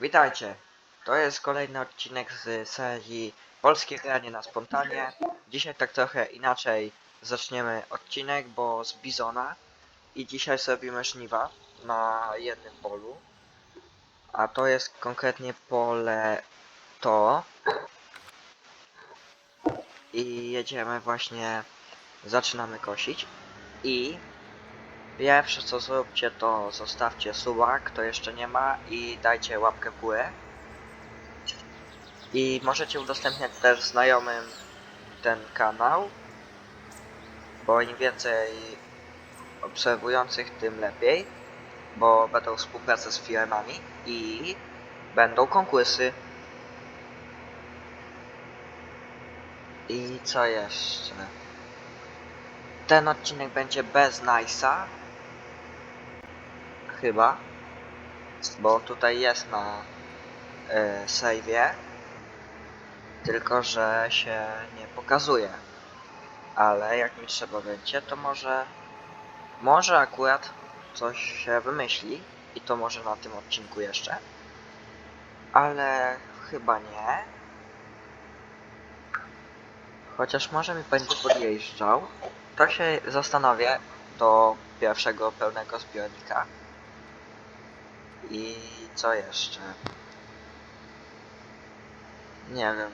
Witajcie! To jest kolejny odcinek z serii Polskie granie na spontanie. Dzisiaj tak trochę inaczej zaczniemy odcinek, bo z Bizona i dzisiaj zrobimy żniwa na jednym polu. A to jest konkretnie pole to. I jedziemy właśnie, zaczynamy kosić. I Pierwsze co zróbcie to zostawcie suba, kto jeszcze nie ma i dajcie łapkę w górę. I możecie udostępniać też znajomym ten kanał, bo im więcej obserwujących tym lepiej, bo będą współprace z firmami i będą konkursy. I co jeszcze? Ten odcinek będzie bez Nice'a, chyba, bo tutaj jest na y, save'ie, tylko że się nie pokazuje. Ale jak mi trzeba będzie, to może, może akurat coś się wymyśli i to może na tym odcinku jeszcze, ale chyba nie. Chociaż może mi będzie podjeżdżał, to się zastanowię do pierwszego pełnego zbiornika. I co jeszcze? Nie wiem.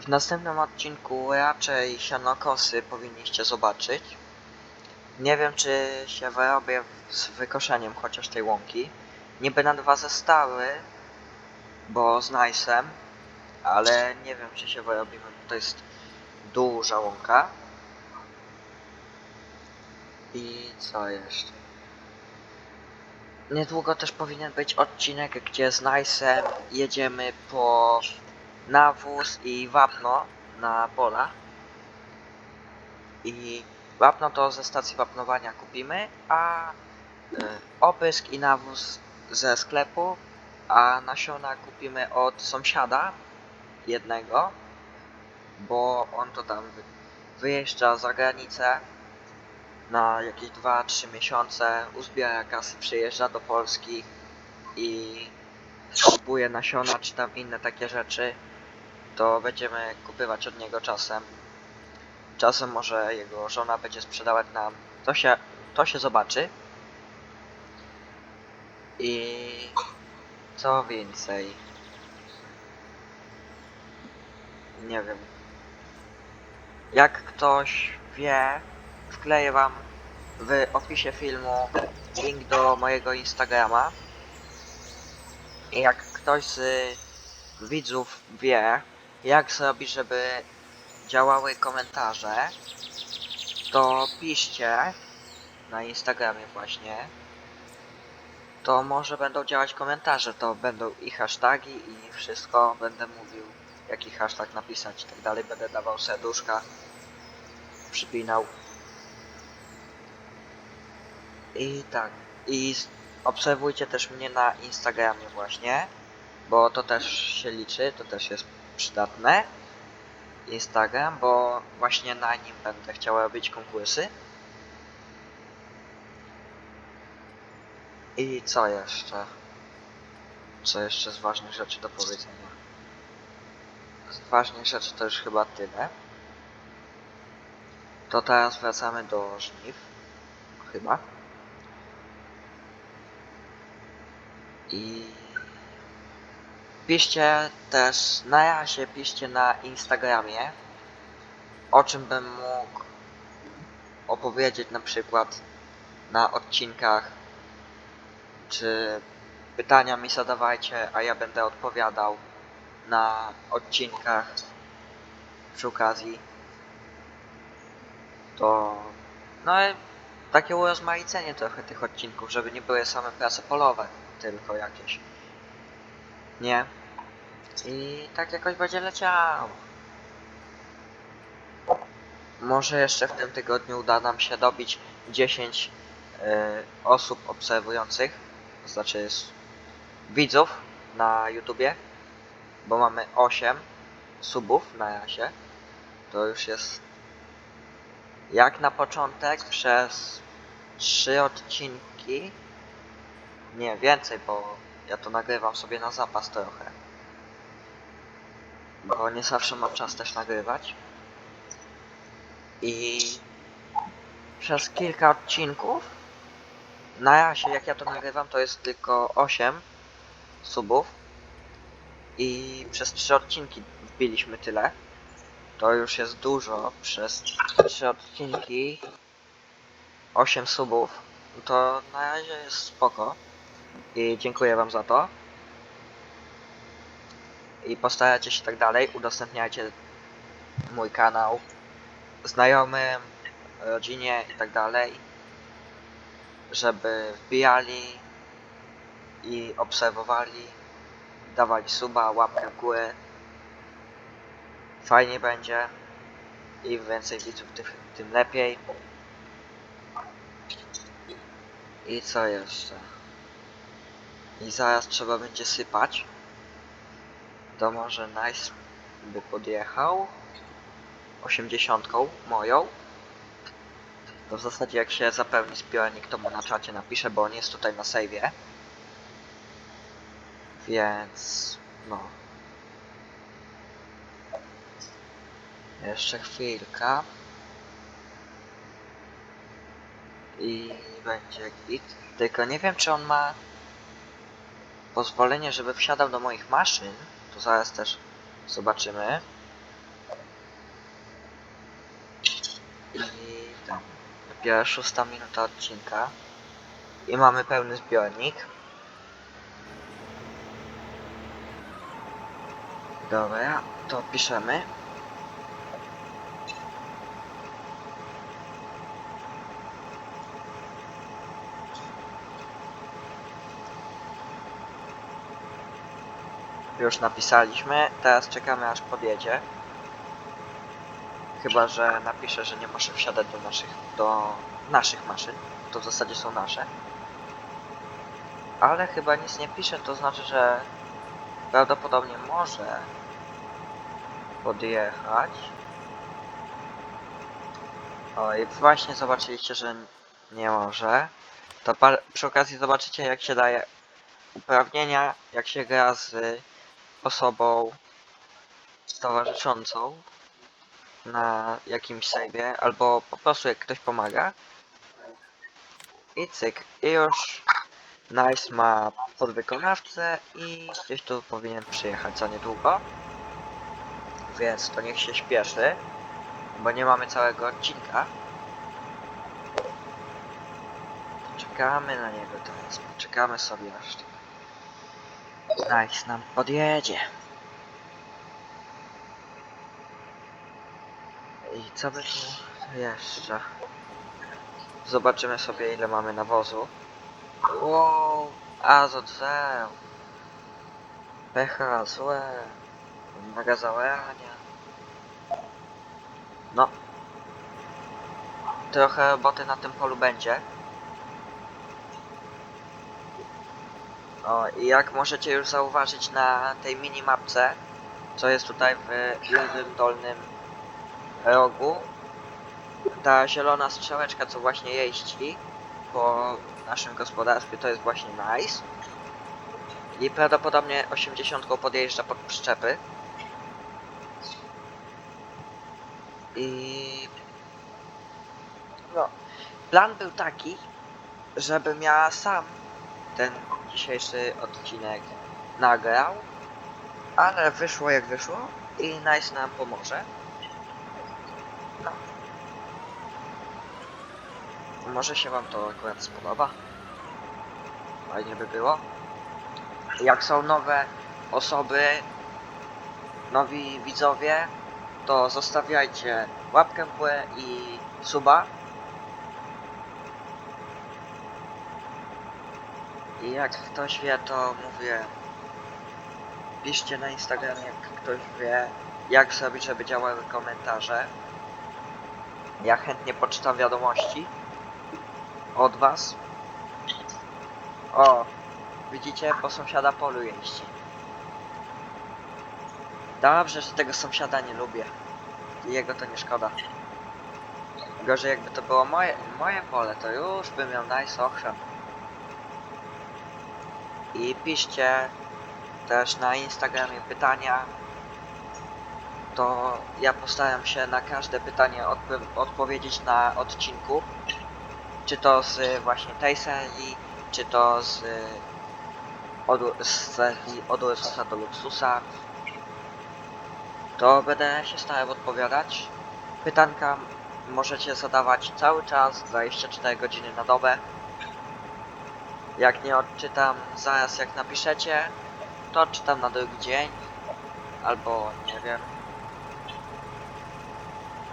W następnym odcinku raczej sianokosy powinniście zobaczyć. Nie wiem czy się wyrobię z wykoszeniem chociaż tej łąki. Niby na dwa zestawy, bo z Nice'em, ale nie wiem czy się wyrobimy, bo to jest duża łąka. I co jeszcze? Niedługo też powinien być odcinek, gdzie z Nice'em jedziemy po nawóz i wapno na pola. I wapno to ze stacji wapnowania kupimy, a y, opysk i nawóz ze sklepu, a nasiona kupimy od sąsiada jednego, bo on to tam wy- wyjeżdża za granicę na jakieś 2-3 miesiące, uzbiera kasy, przyjeżdża do Polski i kupuje nasiona czy tam inne takie rzeczy, to będziemy kupywać od niego czasem. Czasem może jego żona będzie sprzedawać nam. To się, to się zobaczy. I co więcej? Nie wiem. Jak ktoś wie, wkleję wam w opisie filmu link do mojego Instagrama. Jak ktoś z widzów wie, jak zrobić, żeby działały komentarze, to piszcie na Instagramie właśnie. To może będą działać komentarze, to będą i hasztagi i wszystko. Będę mówił, jaki hashtag napisać i tak dalej. Będę dawał serduszka, przypinał. I tak. I obserwujcie też mnie na Instagramie właśnie, bo to też się liczy, to też jest przydatne. Instagram, bo właśnie na nim będę chciał robić konkursy. I co jeszcze? Co jeszcze z ważnych rzeczy do powiedzenia? Z ważnych rzeczy to już chyba tyle. To teraz wracamy do żniw. Chyba. I piszcie też na razie, piszcie na Instagramie, o czym bym mógł opowiedzieć na przykład na odcinkach, czy pytania mi zadawajcie, a ja będę odpowiadał na odcinkach przy okazji. To no takie urozmaicenie trochę tych odcinków, żeby nie były same prace polowe, tylko jakieś. Nie? I tak jakoś będzie leciało. Może jeszcze w tym tygodniu uda nam się dobić 10 y, osób obserwujących, to znaczy widzów na YouTubie, bo mamy 8 subów na razie. To już jest jak na początek przez 3 odcinki, nie więcej, bo Ja to nagrywam sobie na zapas trochę. Bo nie zawsze mam czas też nagrywać. I przez kilka odcinków na razie jak ja to nagrywam to jest tylko 8 subów i przez 3 odcinki wbiliśmy tyle. To już jest dużo. Przez 3 odcinki 8 subów. To na razie jest spoko. I dziękuję wam za to. I postarajcie się tak dalej. Udostępniajcie mój kanał znajomym, rodzinie i tak dalej. Żeby wbijali i obserwowali, dawali suba, łapkę w górę. Fajnie będzie. Im więcej widzów, tym, tym lepiej. I co jeszcze? I zaraz trzeba będzie sypać. To może Nice by podjechał. 80 moją. To w zasadzie jak się zapełni zbiornik to mu na czacie napiszę, bo on jest tutaj na save'ie. Więc no. Jeszcze chwilka. I będzie git. Tylko nie wiem czy on ma pozwolenie, żeby wsiadał do moich maszyn. To zaraz też zobaczymy. I tam. Dopiero szósta minuta odcinka. I mamy pełny zbiornik. Dobra, to piszemy. Już napisaliśmy, teraz czekamy aż podjedzie. Chyba, że napisze, że nie może wsiadać do naszych, do naszych maszyn. To w zasadzie są nasze. Ale chyba nic nie pisze, to znaczy, że prawdopodobnie może podjechać. O i właśnie zobaczyliście, że nie może. To przy okazji zobaczycie jak się daje uprawnienia, jak się gra z osobą towarzyszącą na jakimś save'ie, albo po prostu jak ktoś pomaga. I cyk. I już Nice ma podwykonawcę i gdzieś tu powinien przyjechać za niedługo. Więc to niech się śpieszy, bo nie mamy całego odcinka. Czekamy na niego teraz. Czekamy sobie aż Nice nam podjedzie. I co by tu jeszcze? Zobaczymy sobie ile mamy nawozu. Wow, azot zero. pH złe. Magazowania. No. Trochę roboty na tym polu będzie. O, i jak możecie już zauważyć na tej minimapce, co jest tutaj w lewym dolnym rogu, ta zielona strzałeczka, co właśnie jeździ po naszym gospodarstwie, to jest właśnie nice. I prawdopodobnie 80 podjeżdża pod przyczepy. I... No, plan był taki, żebym ja sam ten dzisiejszy odcinek nagrał, ale wyszło jak wyszło i Nice nam pomoże. No. Może się wam to akurat spodoba. Fajnie by było. Jak są nowe osoby, nowi widzowie, to zostawiajcie łapkę w górę i suba. I jak ktoś wie, to mówię, piszcie na Instagramie, jak ktoś wie, jak zrobić, żeby działały komentarze. Ja chętnie poczytam wiadomości od was. O, widzicie, po sąsiada polu jeździ. Dobrze, że tego sąsiada nie lubię. Jego to nie szkoda. Gorzej jakby to było moje, moje pole, to już bym miał nice ochrzan. I piszcie też na Instagramie pytania. To ja postaram się na każde pytanie odp- odpowiedzieć na odcinku. Czy to z właśnie tej serii, czy to z, od, z serii od Ursusa do Luxusa. To będę się starał odpowiadać. Pytanka możecie zadawać cały czas, 24 godziny na dobę. Jak nie odczytam zaraz jak napiszecie, to odczytam na drugi dzień. Albo nie wiem.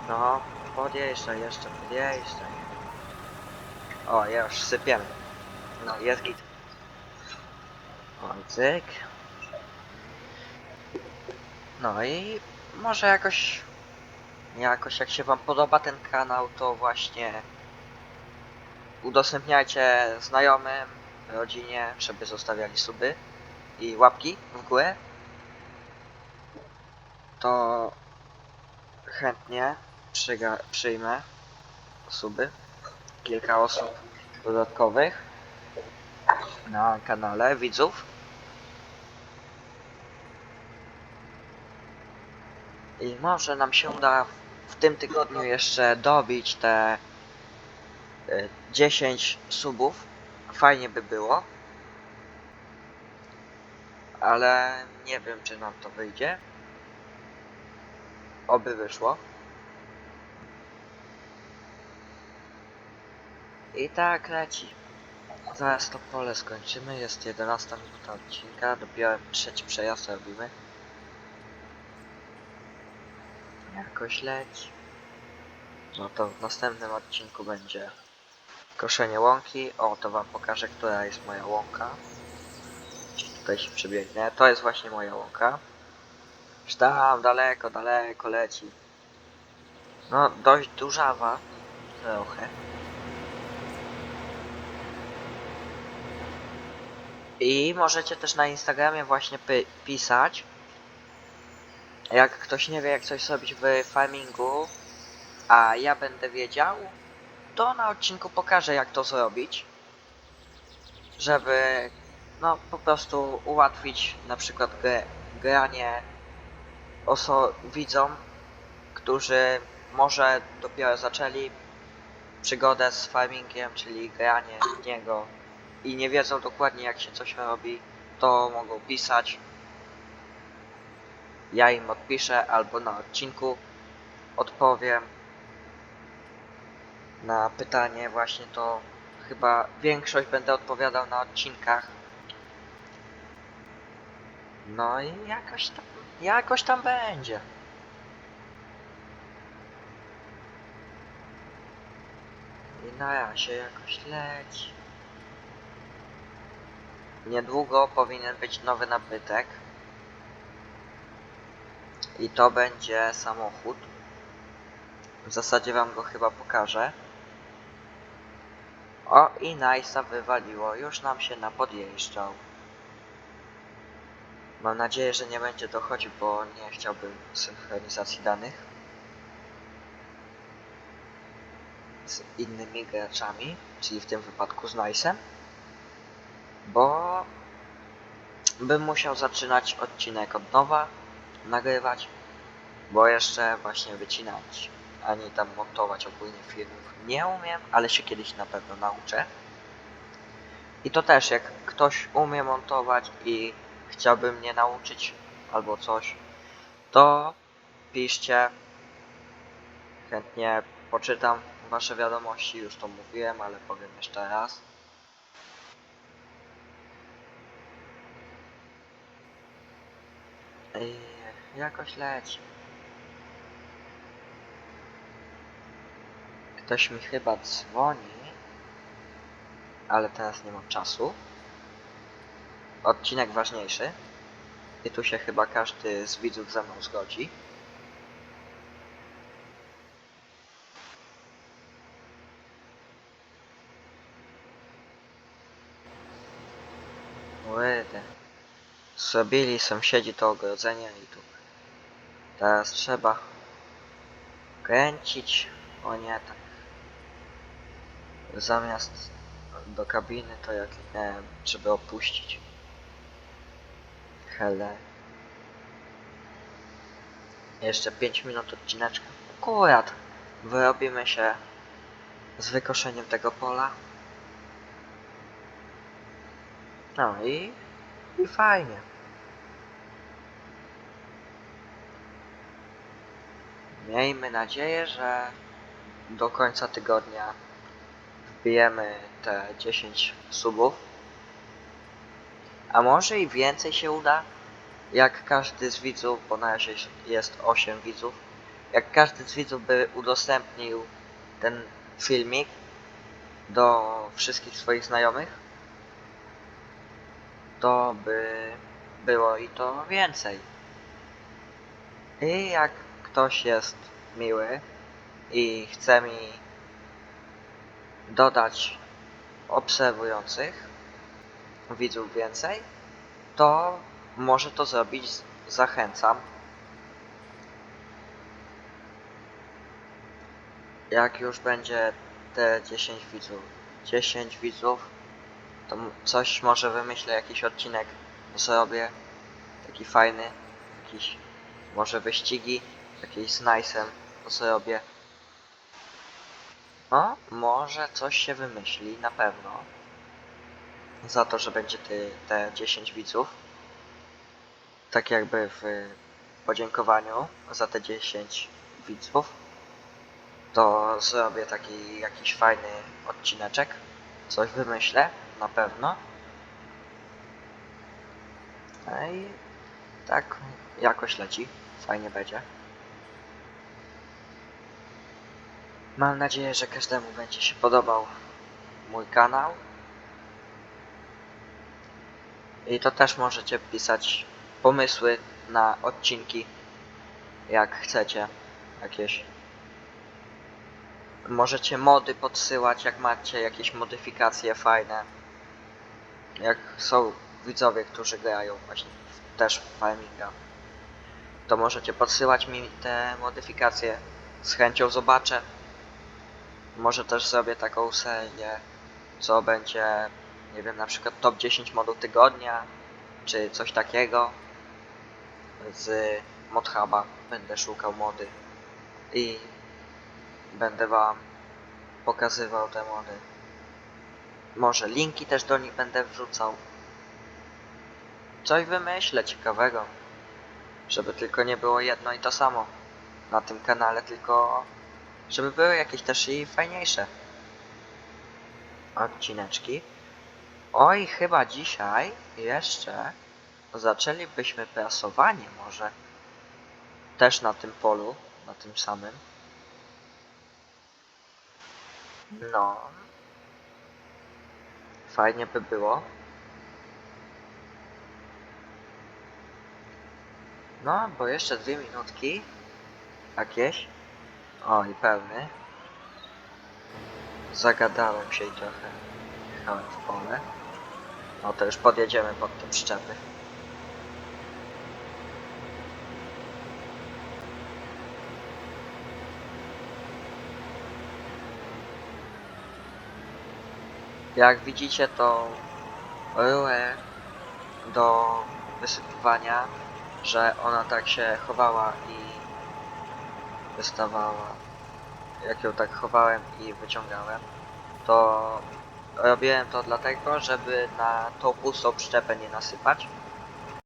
No, podjeżdżaj jeszcze, podjeżdżaj. O, już sypiemy. No, jest git. Cyk. No i może jakoś, jakoś jak się wam podoba ten kanał, to właśnie udostępniajcie znajomym, rodzinie, żeby zostawiali suby i łapki w górę. To chętnie przyjmę suby. Kilka osób dodatkowych na kanale widzów. I może nam się uda w tym tygodniu jeszcze dobić te y, 10 subów. Fajnie by było. Ale nie wiem czy nam to wyjdzie. Oby wyszło. I tak leci. Zaraz to pole skończymy. Jest 11 minuta odcinka. Dopiero trzeci przejazd robimy. Jakoś leci. No to w następnym odcinku będzie koszenie łąki. O, to wam pokażę, która jest moja łąka. Tutaj się przebiegnę. To jest właśnie moja łąka. Już tam daleko, daleko leci. No, dość dużawa. Trochę. I możecie też na Instagramie właśnie pisać. Jak ktoś nie wie jak coś zrobić w farmingu, a ja będę wiedział, to na odcinku pokażę jak to zrobić. Żeby no po prostu ułatwić na przykład grę, granie oso widzom, którzy może dopiero zaczęli przygodę z farmingiem, czyli granie w niego i nie wiedzą dokładnie jak się coś robi, to mogą pisać. Ja im odpiszę albo na odcinku odpowiem na pytanie właśnie to chyba większość będę odpowiadał na odcinkach. No i jakoś tam, jakoś tam będzie. I na razie jakoś leci. Niedługo powinien być nowy nabytek. I to będzie samochód. W zasadzie wam go chyba pokażę. O i Nice'a wywaliło. Już nam się napodjeżdżał. Mam nadzieję, że nie będzie dochodził, bo nie chciałbym synchronizacji danych z innymi graczami, czyli w tym wypadku z Nice'em, bo bym musiał zaczynać odcinek od nowa, nagrywać, bo jeszcze właśnie wycinać, ani tam montować ogólnie filmów nie umiem, ale się kiedyś na pewno nauczę. I to też, jak ktoś umie montować i chciałby mnie nauczyć albo coś, to piszcie. Chętnie poczytam wasze wiadomości, już to mówiłem, ale powiem jeszcze raz. I jakoś leci. Ktoś mi chyba dzwoni, ale teraz nie mam czasu. Odcinek ważniejszy. I tu się chyba każdy z widzów ze mną zgodzi. Łydy. Zrobili sąsiedzi to ogrodzenie i tu teraz trzeba kręcić, o nie tak zamiast do kabiny to ja kliknąłem, żeby opuścić. Hele. Jeszcze 5 minut odcineczka. Akurat wyrobimy się z wykoszeniem tego pola. No i, i fajnie. Miejmy nadzieję, że do końca tygodnia wbijemy te 10 subów. A może i więcej się uda? Jak każdy z widzów, bo na razie jest 8 widzów, jak każdy z widzów by udostępnił ten filmik do wszystkich swoich znajomych, to by było i to więcej. I jak ktoś jest miły i chce mi dodać obserwujących widzów więcej, to może to zrobić. Zachęcam. Jak już będzie te 10 widzów, 10 widzów, to coś może wymyślę, jakiś odcinek zrobię, taki fajny, jakiś może wyścigi, jakieś z Nice'em zrobię. No, może coś się wymyśli, na pewno. Za to, że będzie ty, te 10 widzów. Tak jakby w podziękowaniu za te 10 widzów. To zrobię taki jakiś fajny odcineczek. Coś wymyślę, na pewno. No i tak jakoś leci. Fajnie będzie. Mam nadzieję, że każdemu będzie się podobał mój kanał. I to też możecie pisać pomysły na odcinki, jak chcecie. Jakieś. Możecie mody podsyłać, jak macie jakieś modyfikacje fajne. Jak są widzowie, którzy grają właśnie też w farminga. To możecie podsyłać mi te modyfikacje. Z chęcią zobaczę. Może też zrobię taką serię, co będzie, nie wiem, na przykład top 10 modów tygodnia, czy coś takiego. Z Modhuba będę szukał mody i będę wam pokazywał te mody. Może linki też do nich będę wrzucał. Coś wymyślę ciekawego, żeby tylko nie było jedno i to samo na tym kanale, tylko żeby były jakieś też i fajniejsze odcineczki. Oj, chyba dzisiaj jeszcze zaczęlibyśmy prasowanie może też na tym polu, na tym samym. No. Fajnie by było. No, bo jeszcze dwie minutki. Jakieś. O, i pełny. Zagadałem się i trochę jechałem w pole. No to już podjedziemy pod te przyczepy. Jak widzicie to rurę do wysypywania, że ona tak się chowała i wystawała. Jak ją tak chowałem i wyciągałem, to robiłem to dlatego, żeby na tą pustą przyczepę nie nasypać.